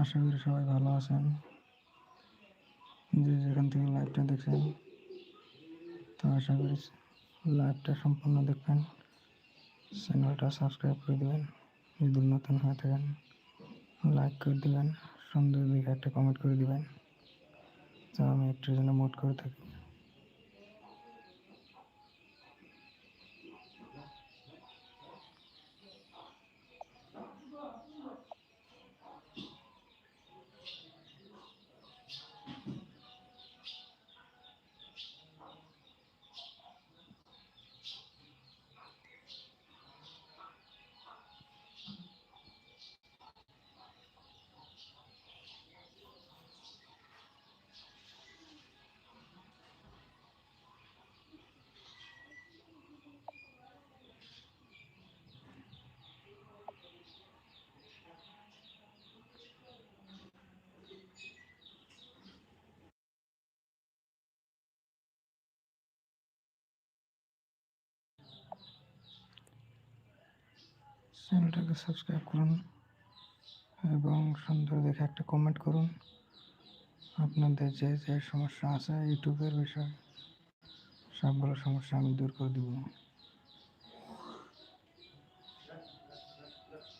আশা করি সবাই ভালো আছেন। যে যেখান থেকে লাইভটা দেখছেন, তো আশা করি লাইভটা সম্পূর্ণ দেখবেন। চ্যানেলটা সাবস্ক্রাইব করে দেবেন। যদি নতুন হয়ে থাকেন লাইক করে দেবেন। সুন্দর দেখে একটা কমেন্ট করে দেবেন। তো আমি একটু যেন মোট করে থাকি। চ্যানেলটাকে সাবস্ক্রাইব করুন এবং সুন্দর দেখে একটা কমেন্ট করুন। আপনাদের যে যে সমস্যা আছে ইউটিউবের বিষয়ে সবগুলো সমস্যা আমি দূর করে দেবো।